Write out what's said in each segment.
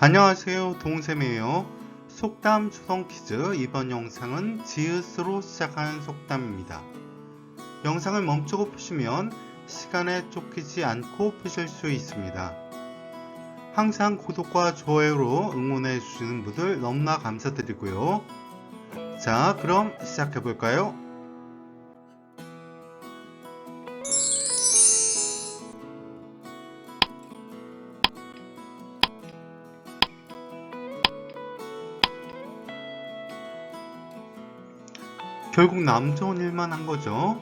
안녕하세요 동쌤이에요. 속담 추성 퀴즈. 이번 영상은 지읒으로 시작하는 속담입니다. 영상을 멈추고 푸시면 시간에 쫓기지 않고 푸실 수 있습니다. 항상 구독과 좋아요로 응원해 주시는 분들 너무나 감사드리고요. 자 그럼 시작해 볼까요 결국 남 좋은 일만 한 거죠.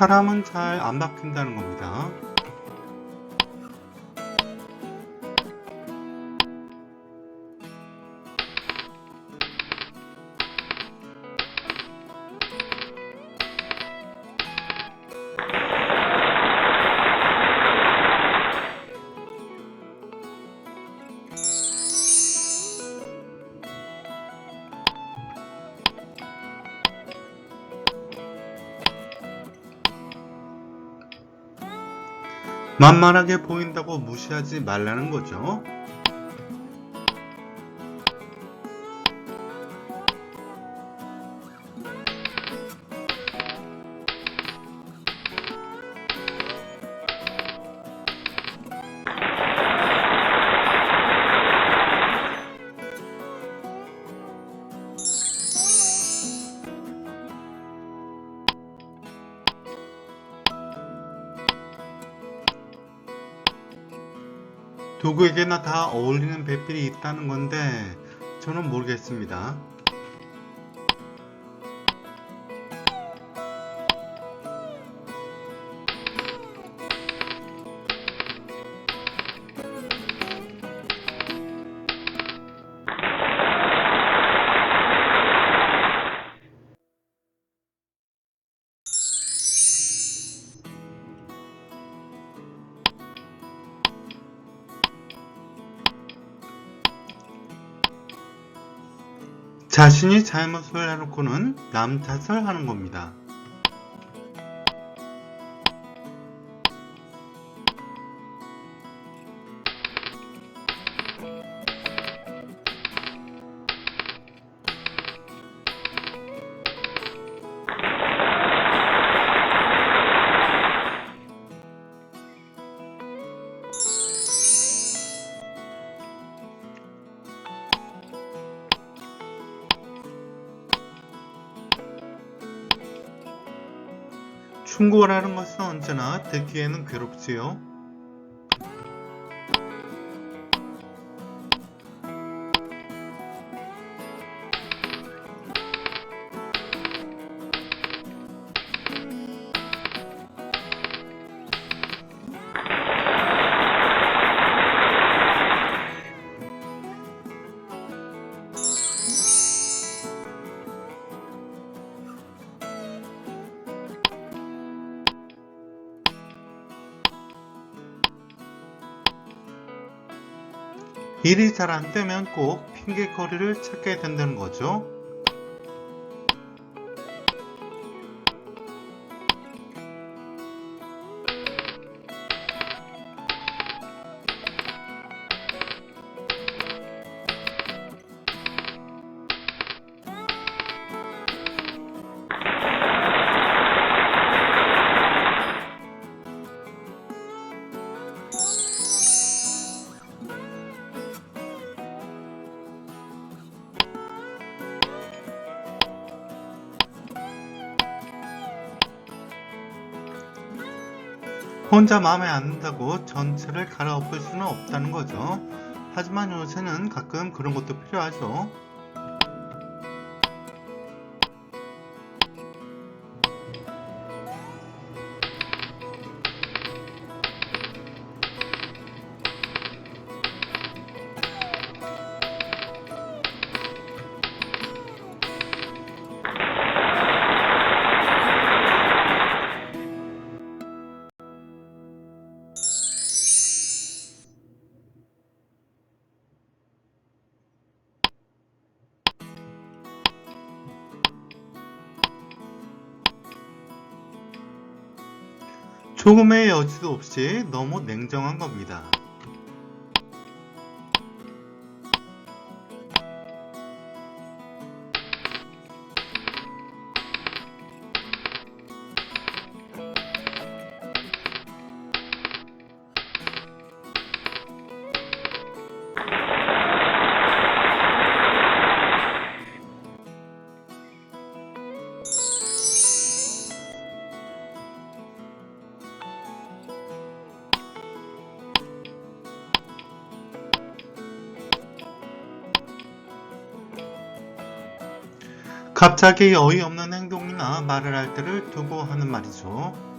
사람은 잘안 바뀐다는 겁니다. 만만하게 보인다고 무시하지 말라는 거죠. 누구에게나 다 어울리는 배필이 있다는 건데 저는 모르겠습니다. 자신이 잘못을 해놓고는 남 탓을 하는 겁니다. 충고라는 것은 언제나 듣기에는 괴롭지요. 일이 잘 안 되면 꼭 핑계거리를 찾게 된다는 거죠. 혼자 마음에 안 든다고 전체를 갈아엎을 수는 없다는 거죠. 하지만 요새는 가끔 그런 것도 필요하죠. 조금의 여지도 없이 너무 냉정한 겁니다. 갑자기 어이없는 행동이나 말을 할 때를 두고 하는 말이죠.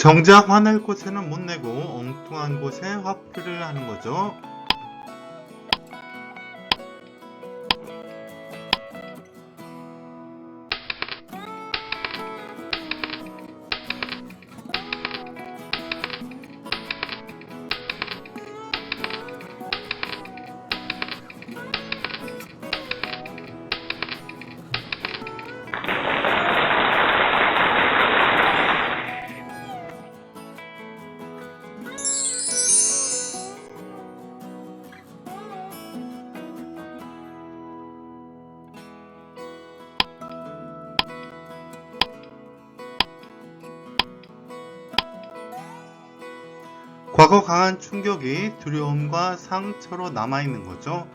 정작 화낼 곳에는 못 내고 엉뚱한 곳에 화풀이를 하는 거죠. 과거 강한 충격이 두려움과 상처로 남아있는 거죠.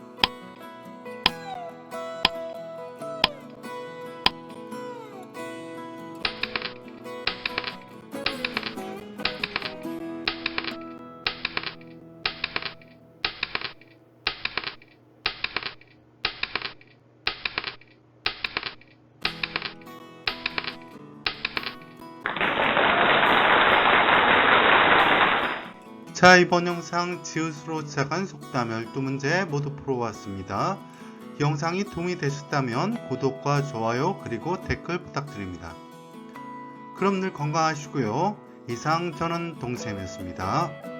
자 이번 영상 지읒으로 시작한 속담 12문제 모두 풀어왔습니다. 영상이 도움이 되셨다면 구독과 좋아요 그리고 댓글 부탁드립니다. 그럼 늘 건강하시고요. 이상 저는 동쌤이었습니다.